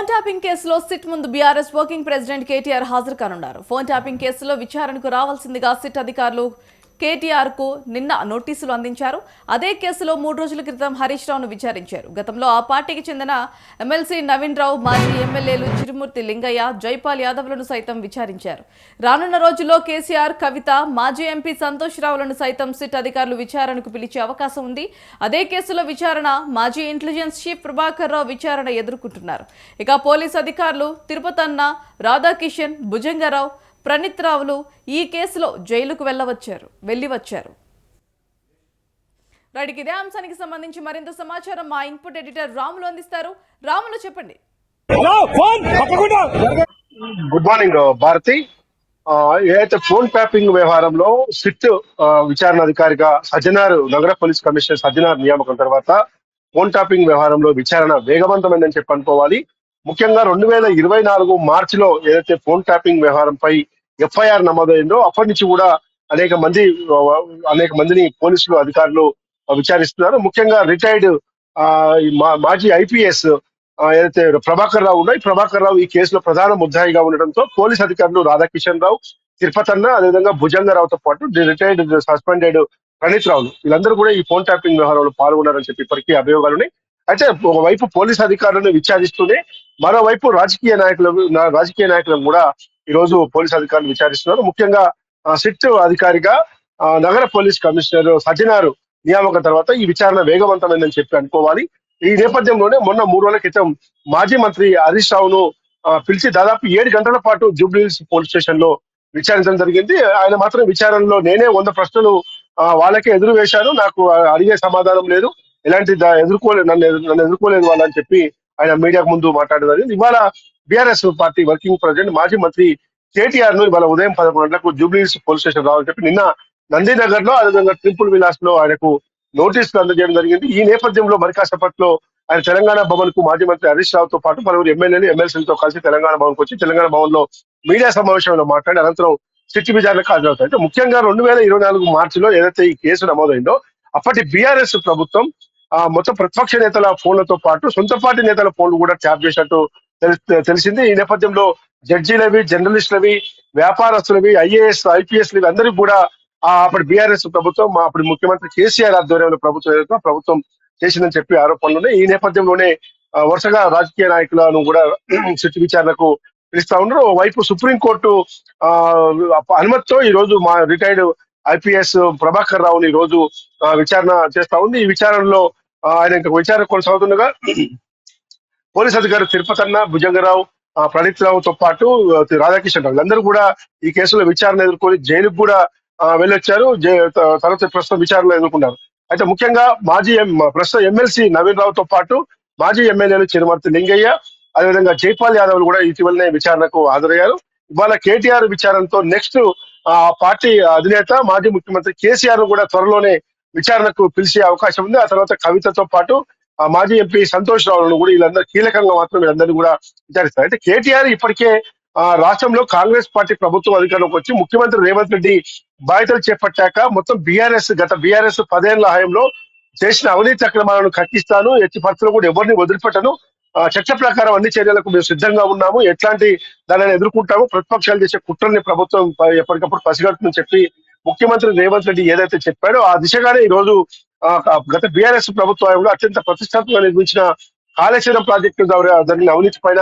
Phone tapping కేసులో SIT ముందు BRS working president KTR హాజరు కానున్నారు. ఫోన్ ట్యాపింగ్ కేసులో విచారణకు రావాల్సిందిగా సిట్ అధికారులు కేటీఆర్కు నిన్న నోటీసులు అందించారు. అదే కేసులో మూడు రోజుల క్రితం హరీష్ రావును విచారించారు. గతంలో ఆ పార్టీకి చెందిన ఎమ్మెల్సీ నవీన్ రావు మాజీ ఎమ్మెల్యేలు చిరుమూర్తి లింగయ్య జైపాల్ యాదవ్లను సైతం విచారించారు. రానున్న రోజుల్లో కేసీఆర్ కవిత మాజీ ఎంపీ సంతోష్ రావులను సైతం సిట్ అధికారులు విచారణకు పిలిచే అవకాశం ఉంది. అదే కేసులో విచారణ మాజీ ఇంటెలిజెన్స్ చీఫ్ ప్రభాకర్ రావు విచారణ ఎదుర్కొంటున్నారు. ఇక పోలీస్ అధికారులు తిరుపతన్న రాధాకిషన్ భుజంగరావు ప్రణీత్ రావులు ఈ కేసులో జైలుకు వెళ్ళవచ్చారు వెళ్ళి వచ్చారు రైట్ ఇదే అంశానికి సంబంధించి మరింత సమాచారం మా ఇన్పుట్ ఎడిటర్ రాములు అందిస్తారు. రాములు చెప్పండి. Good morning Bharathi. ఆ, ఏదైతే ఫోన్ ట్యాపింగ్ వ్యవహారంలో సిట్ విచారణ అధికారిగా సజ్జనార్ నగర పోలీస్ కమిషనర్ సజ్జనార్ నియామకం తర్వాత ఫోన్ ట్యాపింగ్ వ్యవహారంలో విచారణ వేగవంతమైందని చెప్పి అనుకోవాలి. ముఖ్యంగా రెండు వేల ఇరవై నాలుగు మార్చిలో ఏదైతే ఫోన్ ట్యాపింగ్ వ్యవహారంపై ఎఫ్ఐఆర్ నమోదైందో అప్పటి నుంచి కూడా అనేక మంది అనేక మందిని పోలీసులు అధికారులు విచారిస్తున్నారు. ముఖ్యంగా రిటైర్డ్ మాజీ ఐపీఎస్ ఏదైతే ప్రభాకర్ రావు ఉన్నాయి ప్రభాకర్ రావు ఈ కేసులో ప్రధాన ముద్దాయిగా ఉండడంతో పోలీస్ అధికారులు రాధాకిషన్ రావు తిరుపతన్న అదేవిధంగా భుజంగరావుతో పాటు రిటైర్డ్ సస్పెండెడ్ ప్రణీత్ రావులు. వీళ్ళందరూ కూడా ఈ ఫోన్ ట్యాపింగ్ వ్యవహారంలో పాల్గొన్నారని చెప్పి ఇప్పటికీ అభియోగాలు ఉన్నాయి అయితే ఒకవైపు పోలీస్ అధికారులను విచారిస్తూనే మరోవైపు రాజకీయ నాయకులు నా- రాజకీయ నాయకులను కూడా ఈ రోజు పోలీస్ అధికారులు విచారిస్తున్నారు. ముఖ్యంగా సిట్ అధికారిగా ఆ, నగర పోలీస్ కమిషనర్ సజ్జనారు నియామకం తర్వాత ఈ విచారణ వేగవంతమైందని చెప్పి అనుకోవాలి. ఈ నేపథ్యంలోనే మొన్న మూడు రోజుల క్రితం మాజీ మంత్రి హరీష్ రావును పిలిచి దాదాపు ఏడు గంటల పాటు జూబ్లీహిల్స్ పోలీస్ స్టేషన్లో విచారించడం జరిగింది. ఆయన మాత్రం విచారణలో నేనే వంద ప్రశ్నలు వాళ్ళకే ఎదురు వేశాను. నాకు అడిగే సమాధానం లేదు. ఎలాంటి ఎదుర్కోలేదు నన్ను నన్ను ఎదుర్కోలేదు వాళ్ళని చెప్పి ఆయన మీడియాకు ముందు మాట్లాడేదారు ఇవాళ బీఆర్ఎస్ పార్టీ వర్కింగ్ ప్రెసిడెంట్ మాజీ మంత్రి కేటీఆర్ను ఇవాళ ఉదయం పదకొండు గంటలకు జూబ్లీస్ పోలీస్ స్టేషన్ రావాలని చెప్పి నిన్న నందీనగర్లో అదేవిధంగా ట్రిపుల్ విలాస్లో ఆయనకు నోటీసులు అందజేయడం జరిగింది. ఈ నేపథ్యంలో మరికాసేపట్లో ఆయన తెలంగాణ భవన్కు మాజీ మంత్రి హరీష్ రావుతో పాటు పలువురు ఎమ్మెల్యేలు ఎమ్మెల్సీలతో కలిసి తెలంగాణ భవన్కు వచ్చి తెలంగాణ భవన్లో మీడియా సమావేశంలో మాట్లాడి అనంతరం సిట్ విచారణకు హాజరవుతారు. అయితే ముఖ్యంగా రెండు వేల ఇరవై నాలుగు మార్చిలో ఏదైతే ఈ కేసు నమోదైందో అప్పటి బీఆర్ఎస్ ప్రభుత్వం ఆ మొత్తం ప్రతిపక్ష నేతల ఫోన్లతో పాటు సొంత పార్టీ నేతల ఫోన్లు కూడా ట్యాప్ చేసినట్టు తెలిసింది. ఈ నేపథ్యంలో జడ్జీలవి జర్నలిస్టులవి వ్యాపారస్తులవి ఐఏఎస్ ఐపీఎస్ లవి అందరికీ కూడా ఆ అప్పటి బీఆర్ఎస్ ప్రభుత్వం మా ముఖ్యమంత్రి కేసీఆర్ ఆధ్వర్యంలో ప్రభుత్వం ఏదైతే ప్రభుత్వం చేసిందని చెప్పి ఆరోపణలున్నాయి ఈ నేపథ్యంలోనే వరుసగా రాజకీయ నాయకులను కూడా సిట్ విచారణకు పిలుస్తా ఉన్నారు. వైపు సుప్రీంకోర్టు ఆ అనుమతితో ఈ రోజు మా రిటైర్డ్ ఐపీఎస్ ప్రభాకర్ రావుని ఈ రోజు విచారణ చేస్తా ఉంది. ఈ విచారణలో ఆయన ఇంకా విచారణ కొనసాగుతుండగా పోలీస్ అధికారి తిరుపతన్న భుజంగరావు ప్రణీత్ రావుతో పాటు రాధాకిషన్ రావు. అందరూ కూడా ఈ కేసులో విచారణ ఎదుర్కొని జైలుకు కూడా వెళ్ళొచ్చారు. తర్వాత ప్రస్తుతం విచారణ ఎదుర్కొన్నారు. అయితే ముఖ్యంగా మాజీ ఎం- ప్రస్తుతం ఎమ్మెల్సీ నవీన్ రావుతో పాటు మాజీ ఎమ్మెల్యేలు చిరుమర్తి లింగయ్య అదేవిధంగా జైపాల్ యాదవ్ కూడా ఇటీవలనే విచారణకు హాజరయ్యారు. ఇవాళ కేటీఆర్ విచారణతో నెక్స్ట్ ఆ పార్టీ అధినేత మాజీ ముఖ్యమంత్రి కేసీఆర్ కూడా త్వరలోనే విచారణకు పిలిచే అవకాశం ఉంది. ఆ తర్వాత కవితతో పాటు ఆ మాజీ ఎంపీ సంతోష్ రావులను కూడా వీళ్ళందరూ కీలకంగా మాత్రం వీళ్ళందరినీ కూడా విచారిస్తారు. అయితే కేటీఆర్ ఇప్పటికే ఆ రాష్ట్రంలో కాంగ్రెస్ పార్టీ ప్రభుత్వం అధికారంలోకి వచ్చి ముఖ్యమంత్రి రేవంత్ రెడ్డి బాధ్యతలు చేపట్టాక మొత్తం బీఆర్ఎస్ గత బీఆర్ఎస్ పదేళ్ళ హయాంలో చేసిన అవినీతి అక్రమాలను కట్టిస్తాను ఎట్టి పరిస్థితుల్లో కూడా ఎవరిని వదిలిపెట్టను. ఆ, చట్ట ప్రకారం అన్ని చర్యలకు మేము సిద్ధంగా ఉన్నాము. ఎట్లాంటి దానిని ఎదుర్కొంటాము ప్రతిపక్షాలు చేసే కుట్రల్ని ప్రభుత్వం ఎప్పటికప్పుడు పసిగడుతుందని చెప్పి ముఖ్యమంత్రి రేవంత్ రెడ్డి ఏదైతే చెప్పాడో ఆ దిశగానే ఈ రోజు గత బీఆర్ఎస్ ప్రభుత్వంలో అత్యంత ప్రతిష్టాత్మకంగా నిర్మించిన కాళేశ్వరం ప్రాజెక్టు జరిగిన అవినీతి పైన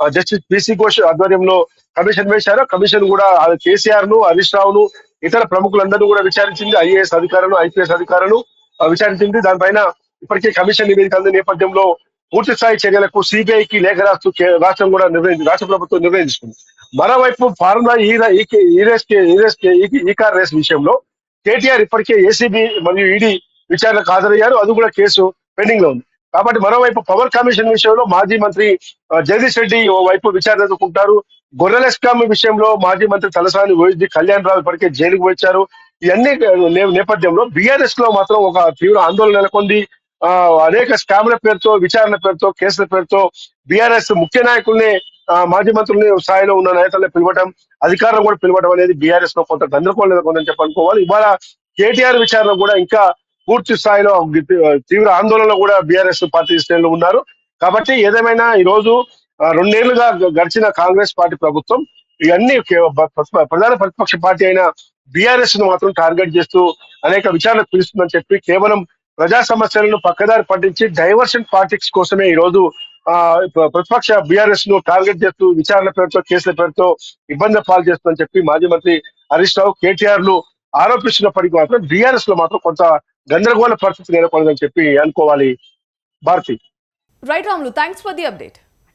జస్టిస్ పిసి ఘోష్ ఆధ్వర్యంలో కమిషన్ వేశారు. కమిషన్ కూడా కేసీఆర్ను హరీష్ రావును ఇతర ప్రముఖులందరూ కూడా విచారించింది. ఐఏఎస్ అధికారులు ఐపీఎస్ అధికారులు విచారించింది. దానిపైన ఇప్పటికే కమిషన్ నివేదిక అందిన నేపథ్యంలో పూర్తి స్థాయి చర్యలకు సిబిఐకి లేఖ రాస్తూ రాష్ట్రం కూడా నిర్వహించింది రాష్ట్ర ప్రభుత్వం నిర్వహించుకుంది మరోవైపు ఫార్ములా ఈ ఈ రేస్ ఈ కార్ రేస్ విషయంలో కేటీఆర్ ఇప్పటికే ఏసీబీ మరియు ఈడీ విచారణకు హాజరయ్యారు. అది కూడా కేసు పెండింగ్లో ఉంది. కాబట్టి మరోవైపు పవర్ కమిషన్ విషయంలో మాజీ మంత్రి జగదీష్ రెడ్డి ఓ వైపు విచారణ ఎదుర్కొంటారు. గొర్రెల స్కామ్ విషయంలో మాజీ మంత్రి తలసాని వైద్య కళ్యాణ్ రావు ఇప్పటికే జైలుకు వచ్చారు. ఇవన్నీ నేపథ్యంలో బీఆర్ఎస్లో మాత్రం ఒక తీవ్ర ఆందోళన నెలకొంది. ఆ అనేక స్కామ్ల పేరుతో విచారణ పేరుతో కేసుల పేరుతో బీఆర్ఎస్ ముఖ్య నాయకుల్ని మాజీ మంత్రుల్ని స్థాయిలో ఉన్న నేతల్ని పిలవటం అధికారం కూడా పిలవడం అనేది బీఆర్ఎస్లో కొంత గందరగోళం నెలకొందని చెప్పి అనుకోవాలి. ఇవాళ కేటీఆర్ విచారణ కూడా ఇంకా పూర్తి స్థాయిలో తీవ్ర ఆందోళనలో కూడా బీఆర్ఎస్ పార్టీ శ్రేణులు ఉన్నారు. కాబట్టి ఏదేమైనా ఈ రోజు రెండేళ్ళుగా గడిచిన కాంగ్రెస్ పార్టీ ప్రభుత్వం ఇవన్నీ ప్రధాన ప్రతిపక్ష పార్టీ అయిన బీఆర్ఎస్ను మాత్రం టార్గెట్ చేస్తూ అనేక విచారణకు పిలుస్తుందని చెప్పి కేవలం ప్రజా సమస్యలను పక్కదారి పట్టించి డైవర్షన్ పాలిటిక్స్ కోసమే ఈ రోజు ప్రతిపక్ష బీఆర్ఎస్ను టార్గెట్ చేస్తూ విచారణ పేరుతో కేసుల పేరుతో ఇబ్బంది పాలు చేస్తుందని చెప్పి మాజీ మంత్రి హరీష్ రావు కేటీఆర్లు ఆరోపిస్తున్నప్పటికీ మాత్రం బీఆర్ఎస్లో మాత్రం కొంత గందరగోళ పరిస్థితి నెలకొనదని చెప్పి అనుకోవాలి Bharathi. Right Ramulu thanks for the update